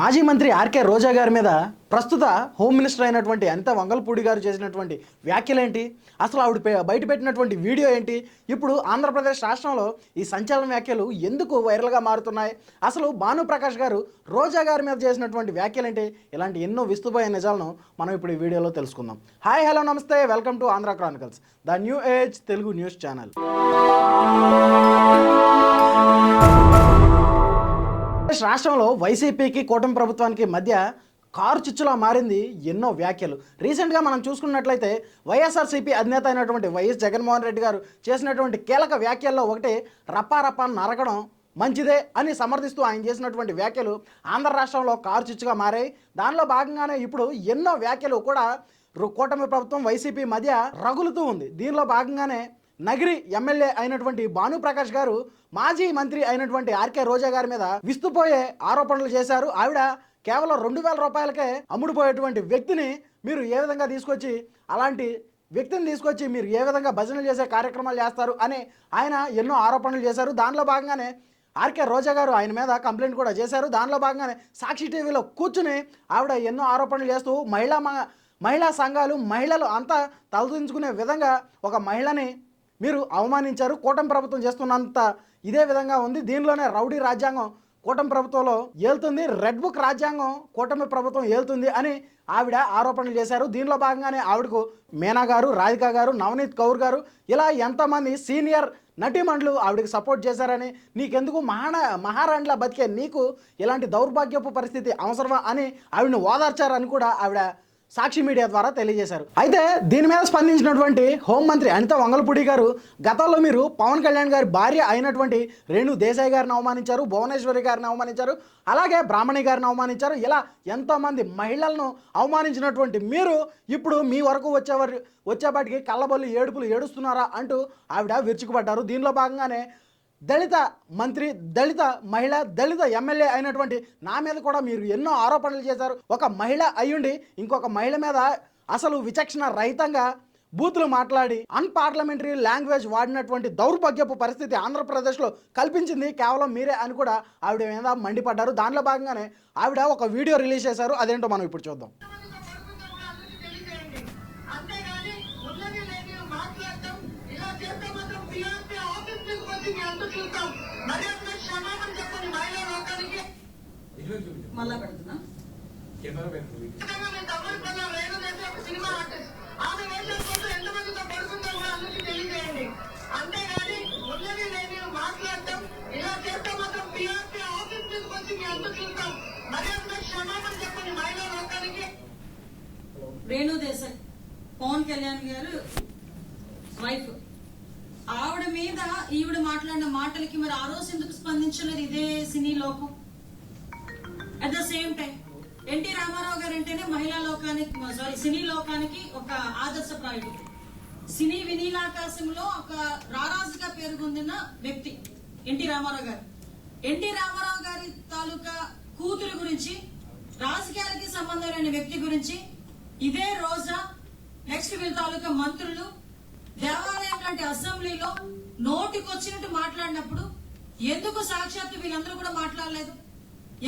మాజీ మంత్రి ఆర్కే రోజా గారి మీద ప్రస్తుత హోమ్ మినిస్టర్ అయినటువంటి అనిత వంగల్పూడి గారు చేసినటువంటి వ్యాఖ్యలేంటి అసలు ఆవిడ బయట పెట్టినటువంటి వీడియో ఏంటి? ఇప్పుడు ఆంధ్రప్రదేశ్ రాష్ట్రంలో ఈ సంచలన వ్యాఖ్యలు ఎందుకు వైరల్గా మారుతున్నాయి? అసలు భానుప్రకాష్ గారు రోజా గారి మీద చేసినటువంటి వ్యాఖ్యలేంటి ఇలాంటి ఎన్నో విస్తుపోయే నిజాలను మనం ఇప్పుడు ఈ వీడియోలో తెలుసుకుందాం. హాయ్ హలో నమస్తే. Welcome to Andhra chronicles the new age Telugu news channel. Andhra Pradesh రాష్ట్రంలో వైసీపీకి కూటమి ప్రభుత్వానికి మధ్య కారు చిచ్చులా మారింది ఎన్నో వ్యాఖ్యలు. రీసెంట్గా మనం చూసుకున్నట్లయితే వైఎస్ఆర్సీపీ అధినేత అయినటువంటి వైఎస్ జగన్మోహన్ రెడ్డి గారు చేసినటువంటి కీలక వ్యాఖ్యల్లో ఒకటి రప్పా నరకడం మంచిదే అని సమర్థిస్తూ ఆయన చేసినటువంటి వ్యాఖ్యలు ఆంధ్ర రాష్ట్రంలో కారు చిచ్చుగా మారాయి. దానిలో భాగంగానే ఇప్పుడు ఎన్నో వ్యాఖ్యలు కూడా రు- కూటమి ప్రభుత్వం వైసీపీ మధ్య రగులుతూ ఉంది. దీనిలో భాగంగానే నగిరి ఎమ్మెల్యే అయినటువంటి భానుప్రకాష్ గారు మాజీ మంత్రి అయినటువంటి ఆర్కే రోజా గారి మీద విస్తుపోయే ఆరోపణలు చేశారు. ఆవిడ కేవలం రెండు వేల రూపాయలకే అమ్ముడుపోయేటువంటి వ్యక్తిని మీరు ఏ విధంగా తీసుకొచ్చి అలాంటి వ్యక్తిని తీసుకొచ్చి మీరు ఏ విధంగా భజనలు చేసే కార్యక్రమాలు చేస్తారు అని ఆయన ఎన్నో ఆరోపణలు చేశారు. దానిలో భాగంగానే ఆర్కే రోజా గారు ఆయన మీద కంప్లైంట్ కూడా చేశారు. దానిలో భాగంగానే సాక్షి టీవీలో కూర్చుని ఆవిడ ఎన్నో ఆరోపణలు చేస్తూ మహిళా మహిళా సంఘాలు మహిళలు అంతా తలదించుకునే విధంగా ఒక మహిళని మీరు అవమానించారు కూటమి ప్రభుత్వం చేస్తున్నంత ఇదే విధంగా ఉంది. దీనిలోనే రౌడీ రాజ్యాంగం కూటమి ప్రభుత్వంలో ఏళ్తుంది రెడ్ బుక్ రాజ్యాంగం కూటమి ప్రభుత్వం ఏళ్తుంది అని ఆవిడ ఆరోపణలు చేశారు. దీనిలో భాగంగానే ఆవిడకు మేనా గారు రాధిక గారు నవనీత్ కౌర్ గారు ఇలా ఎంతమంది సీనియర్ నటీమణులు ఆవిడకి సపోర్ట్ చేశారని నీకెందుకు మహాన మహారాణిలా బతికే నీకు ఇలాంటి దౌర్భాగ్యపు పరిస్థితి అవసరమా అని ఆవిడని ఓదార్చారని కూడా ఆవిడ సాక్షి మీడియా ద్వారా తెలియజేశారు. అయితే దీని మీద స్పందించినటువంటి హోంమంత్రి అనిత వంగలపూడి గారు గతంలో మీరు పవన్ కళ్యాణ్ గారి భార్య అయినటువంటి రేణు దేశాయ్ గారిని అవమానించారు భువనేశ్వరి గారిని అవమానించారు అలాగే బ్రాహ్మణి గారిని అవమానించారు. ఇలా ఎంతోమంది మహిళలను అవమానించినటువంటి మీరు ఇప్పుడు మీ వరకు వచ్చేవారు వచ్చేపాటికి కళ్ళబొల్లి ఏడుపులు ఏడుస్తున్నారా అంటూ ఆవిడ విరుచుకుపడ్డారు. దీనిలో భాగంగానే దళిత మంత్రి దళిత మహిళ దళిత ఎమ్మెల్యే అయినటువంటి నా మీద కూడా మీరు ఎన్నో ఆరోపణలు చేశారు. ఒక మహిళ అయ్యుండి ఇంకొక మహిళ మీద అసలు విచక్షణ రహితంగా బూతులు మాట్లాడి అన్పార్లమెంటరీ లాంగ్వేజ్ వాడినటువంటి దౌర్భాగ్యపు పరిస్థితి ఆంధ్రప్రదేశ్లో కల్పించింది కేవలం మీరే అని కూడా ఆవిడ మీద మండిపడ్డారు. దానిలో భాగంగానే ఆవిడ ఒక వీడియో రిలీజ్ చేశారు. అదేంటో మనం ఇప్పుడు చూద్దాం. మళ్ళా పెడుతున్నా. ఒక సినిమా ఆర్టిస్ట్. ఆమె వేసే ఫోటో ఎంతమందితో పడుతుందో కూడా అందరికీ తెలియజేయండి. అంతేగాని ఉన్నది లేని మాట్లాడటం ఇలా చేస్తే మాత్రం ఆఫీస్ నుంచి వచ్చి మీ అంత చూస్తాం. మరి అంత క్షమాపణ చెప్పండి మహిళా లోకానికి. రేణు దేశాయ్ పవన్ కళ్యాణ్ గారు వైఫ్ ఆవిడ మీద ఈవిడ మాట్లాడిన మాటలకి మరి ఆ రోజు ఎందుకు స్పందించలేదు ఇదే సినీ లోకం? At the same time NT Rama Rao గారు అంటేనే మహిళా లోకానికి సారీ సినీ లోకానికి ఒక ఆదర్శప్రాయుడు సినీ వినీలాకాశంలో ఒక రారాజుగా పేరుగొందిన వ్యక్తి ఎన్టీ రామారావు గారు. ఎన్టీ రామారావు గారి తాలూకా కూతురు గురించి రాజకీయాలకి సంబంధం లేని వ్యక్తి గురించి ఇదే రోజా నెక్స్ట్ వీళ్ళ తాలూకా మంత్రులు దేవాలయం లాంటి అసెంబ్లీలో నోటికొచ్చినట్టు మాట్లాడినప్పుడు ఎందుకు సాక్షాత్తు వీళ్ళందరూ కూడా మాట్లాడలేదు?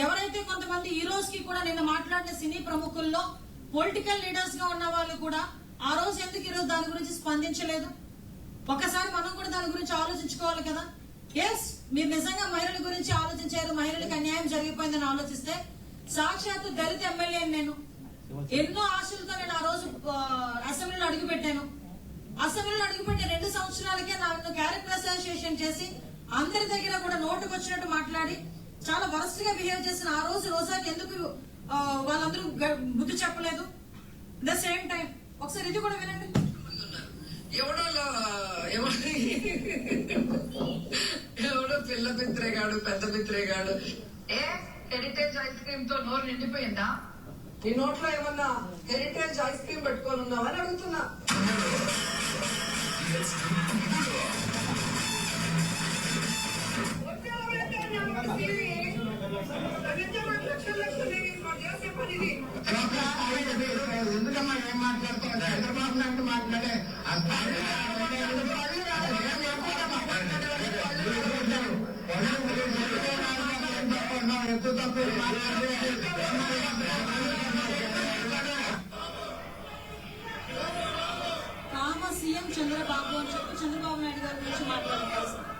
ఎవరైతే కొంతమంది ఈ రోజుకి కూడా నిన్న మాట్లాడిన సినీ ప్రముఖుల్లో పొలిటికల్ లీడర్స్గా ఉన్న వాళ్ళు కూడా ఆ రోజు ఎందుకు ఈరోజు దాని గురించి స్పందించలేదు? ఒకసారి మనం కూడా దాని గురించి ఆలోచించుకోవాలి కదా? ఎస్ మీరు నిజంగా మహిళల గురించి ఆలోచించారు మహిళలకు అన్యాయం జరిగిపోయిందని ఆలోచిస్తే సాక్షాత్తు దళిత ఎమ్మెల్యే నేను. ఎన్నో ఆశలతో నేను ఆ రోజు అసెంబ్లీలో అడుగు పెట్టాను అసెంబ్లీలో అడుగుపెట్టే రెండు సంవత్సరాలకే నన్ను క్యారెక్టర్ అసోసియేషన్ చేసి అందరి దగ్గర కూడా నోటుకు వచ్చినట్టు మాట్లాడి చాలా వరస్ట్గా బిహేవ్ చేసిన ఆ రోజు రోజాకి ఎందుకు వాళ్ళందరూ బుద్ధి చెప్పలేదు? ద సేమ్ టైం ఒకసారి ఇది కూడా వినండి. ఎవడో ఎవడో ఎవడో పిల్ల పిత్రేగాడు పెద్ద పిత్రేగాడు ఏ హెరిటేజ్ ఐస్ క్రీమ్తో నోరు నిండిపోయిందా? నీ నోట్లో ఏమన్నా హెరిటేజ్ ఐస్ క్రీమ్ పెట్టుకొని ఉన్నావని అడుగుతున్నా. ఎందుకమ్మా ఏం మాట్లాడుతున్నా చంద్రబాబు నాయుడు మాట్లాడే ఎత్తు తప్పు చంద్రబాబు అని చెప్పి చంద్రబాబు నాయుడు గారి గురించి మాట్లాడే పరిస్థితి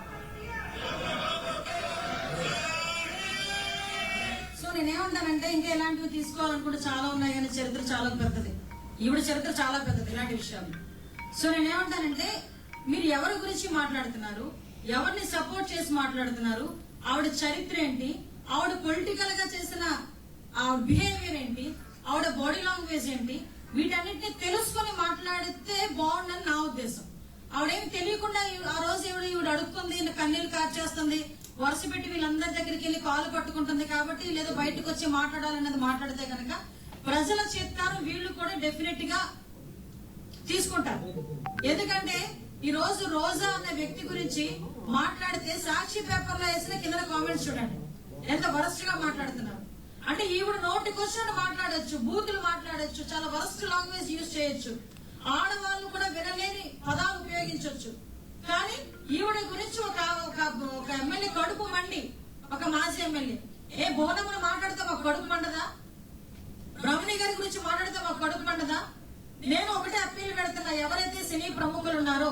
సో నేనేమంటానంటే ఇంకా ఇలాంటివి తీసుకోవాలనుకుంటే చాలా ఉన్నాయి కానీ చరిత్ర చాలా పెద్దది. ఈవిడ చరిత్ర చాలా పెద్దది ఇలాంటి విషయాలు. సో నేనేమంటానంటే మీరు ఎవరి గురించి మాట్లాడుతున్నారు? ఎవరిని సపోర్ట్ చేసి మాట్లాడుతున్నారు? ఆవిడ చరిత్ర ఏంటి? ఆవిడ పొలిటికల్గా చేసిన ఆవిడ బిహేవియర్ ఏంటి? ఆవిడ బాడీ లాంగ్వేజ్ ఏంటి? వీటన్నిటిని తెలుసుకొని మాట్లాడితే ఆవిడేమి తెలియకుండా ఆ రోజు ఈవిడ ఈవిడ అడుక్కుంది ఈయన కన్నీళ్ళు కార్చేస్తుంది వరుస పెట్టి వీళ్ళందరి దగ్గరికి వెళ్ళి కాలు పట్టుకుంటుంది కాబట్టి లేదా బయటకు వచ్చి మాట్లాడాలన్నది మాట్లాడితే కనుక ప్రజల చిత్తాను వీళ్ళు కూడా డెఫినెట్గా తీసుకుంటారు. ఎందుకంటే ఈ రోజు రోజా అనే వ్యక్తి గురించి మాట్లాడితే సాక్షి పేపర్లో వేసిన కింద కామెంట్స్ చూడండి. ఎంత వరస్ట్గా మాట్లాడుతున్నారు. అంటే ఈవిడ నోటికి వచ్చినట్టు మాట్లాడొచ్చు బూతులు మాట్లాడొచ్చు చాలా వరస్ట్ లాంగ్వేజ్ యూజ్ చేయొచ్చు. ఆడవాళ్ళు కూడా వినలేని పదాలు ఉపయోగించవచ్చు కానీ ఈవిడ గురించి ఒక ఒక ఒక ఎమ్మెల్యే కడుపు మండి ఒక మాజీ ఎమ్మెల్యే. ఏ బోనములు మాట్లాడితే ఒక కడుపు మండదా? బ్రహ్మణి గారి గురించి మాట్లాడితే మాకు కడుపు మండదా? నేను ఒకటే అప్పీల్ పెడుతున్నా ఎవరైతే సినీ ప్రముఖులు ఉన్నారో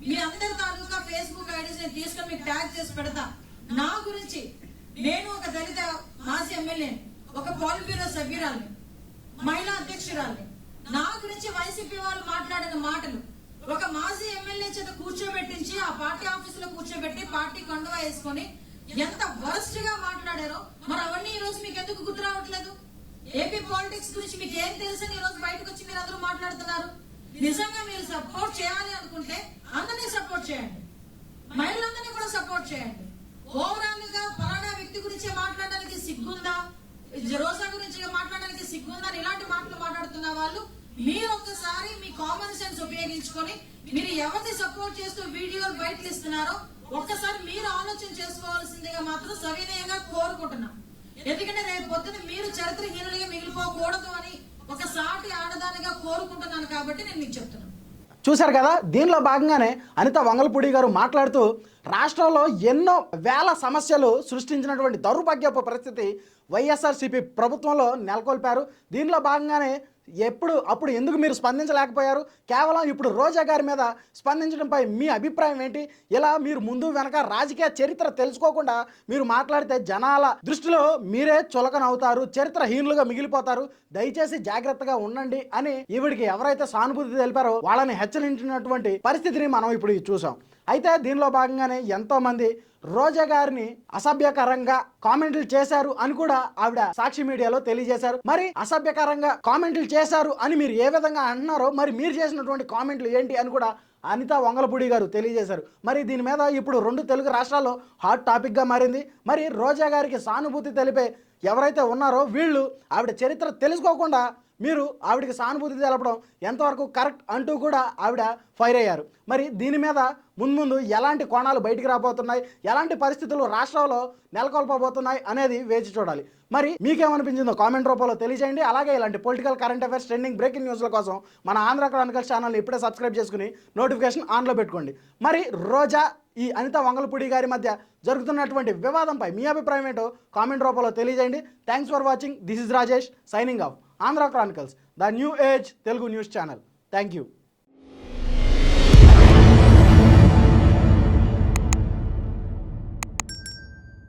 మీ అందరి తాలూకా ఫేస్బుక్ ఐడీస్ నేను తీసుకొని మీకు ట్యాగ్ చేసి పెడతా. నా గురించి నేను ఒక దళిత మాజీ ఎమ్మెల్యే ఒక పాల్ బ్యూరో సభ్యురాలిని మహిళా అధ్యక్షురాలి నా గురించి వైసీపీ వాళ్ళు మాట్లాడిన మాటలు ఒక మాజీ ఎమ్మెల్యే చేత కూర్చోబెట్టించి ఆ పార్టీ ఆఫీసులో కూర్చోబెట్టి పార్టీ కండువా వేసుకొని ఎంత వరస్ట్గా మాట్లాడారో మరి అవన్నీ ఈ రోజు మీకు ఎందుకు గుర్తు రావట్లేదు? ఏపీ పాలిటిక్స్ గురించి మీకు ఏం తెలుసని ఈ రోజు బయటకు వచ్చి మీరు అందరూ మాట్లాడుతున్నారు? నిజంగా మీరు సపోర్ట్ చేయాలి అనుకుంటే అందరినీ సపోర్ట్ చేయండి. మహిళలందరినీ కూడా సపోర్ట్ చేయండి. ఓవరాల్గా పలానా వ్యక్తి గురించి మాట్లాడడానికి సిగ్గుందా? రోజా గురించి మాట్లాడడానికి సిగ్గుందా? అని ఇలాంటి మాటలు మాట్లాడుతున్న వాళ్ళు మీరు ఒక్కసారి మీ కామన్ సెన్స్ ఉపయోగించుకొని మీరు ఎవరిని సపోర్ట్ చేస్తూ వీడియోలు బయటకు ఇస్తున్నారో ఒక్కసారి మీరు ఆలోచన చేసుకోవాల్సిందిగా మాత్రం సవినయంగా కోరుకుంటున్నాం. ఎందుకంటే రేపు పొద్దున మీరు చరిత్రహీనులుగా మిగిలిపోకూడదు అని ఒక సాటి ఆడదానిగా కోరుకుంటున్నాను కాబట్టి నేను మీకు చెప్తున్నాను. చూశారు కదా? దీనిలో భాగంగానే అనిత వంగలపూడి గారు మాట్లాడుతూ రాష్ట్రంలో ఎన్నో వేల సమస్యలు సృష్టించినటువంటి దౌర్భాగ్యపు పరిస్థితి వైఎస్ఆర్సీపీ ప్రభుత్వంలో నెలకొల్పారు. దీనిలో భాగంగానే ఎప్పుడు అప్పుడు ఎందుకు మీరు స్పందించలేకపోయారు? కేవలం ఇప్పుడు రోజా గారి మీద స్పందించడంపై మీ అభిప్రాయం ఏంటి? ఇలా మీరు ముందు వెనక రాజకీయ చరిత్ర తెలుసుకోకుండా మీరు మాట్లాడితే జనాల దృష్టిలో మీరే చులకనవుతారు చరిత్రహీనులుగా మిగిలిపోతారు. దయచేసి జాగ్రత్తగా ఉండండి అని ఈవిడికి ఎవరైతే సానుభూతి తెలిపారో వాళ్ళని హెచ్చరించినటువంటి పరిస్థితిని మనం ఇప్పుడు చూసాం. అయితే దీనిలో భాగంగానే ఎంతోమంది రోజా గారిని అసభ్యకరంగా కామెంట్లు చేశారు అని కూడా ఆవిడ సాక్షి మీడియాలో తెలియజేశారు. మరి అసభ్యకరంగా కామెంట్లు చేశారు అని మీరు ఏ విధంగా అంటున్నారో మరి మీరు చేసినటువంటి కామెంట్లు ఏంటి అని కూడా అనిత వంగలపూడి గారు తెలియజేశారు. మరి దీని మీద ఇప్పుడు రెండు తెలుగు రాష్ట్రాల్లో హాట్ టాపిక్గా మారింది. మరి రోజా గారికి సానుభూతి తెలిపే ఎవరైతే ఉన్నారో వీళ్ళు ఆవిడ చరిత్ర తెలుసుకోకుండా మీరు ఆవిడకి సానుభూతి తెలపడం ఎంతవరకు కరెక్ట్ అంటూ కూడా ఆవిడ ఫైర్ అయ్యారు. మరి దీని మీద ముందు ఎలాంటి కోణాలు బయటికి రాబోతున్నాయి? ఎలాంటి పరిస్థితులు రాష్ట్రంలో నెలకొల్పబోతున్నాయి అనేది వేచి చూడాలి. మరి మీకేమనిపించిందో కామెంట్ రూపంలో తెలియజేయండి. అలాగే ఇలాంటి political current affairs trending breaking న్యూస్ల కోసం మన ఆంధ్ర క్రానికల్ ఛానల్ని ఇప్పుడే సబ్స్క్రైబ్ చేసుకుని నోటిఫికేషన్ ఆన్లో పెట్టుకోండి. మరి రోజా ఈ అనిత వంగలపూడి గారి మధ్య జరుగుతున్నటువంటి వివాదంపై మీ అభిప్రాయం ఏంటో కామెంట్ రూపంలో తెలియజేయండి. Thanks for watching this is Rajesh signing off Andhra chronicles the new age Telugu news channel. Thank you.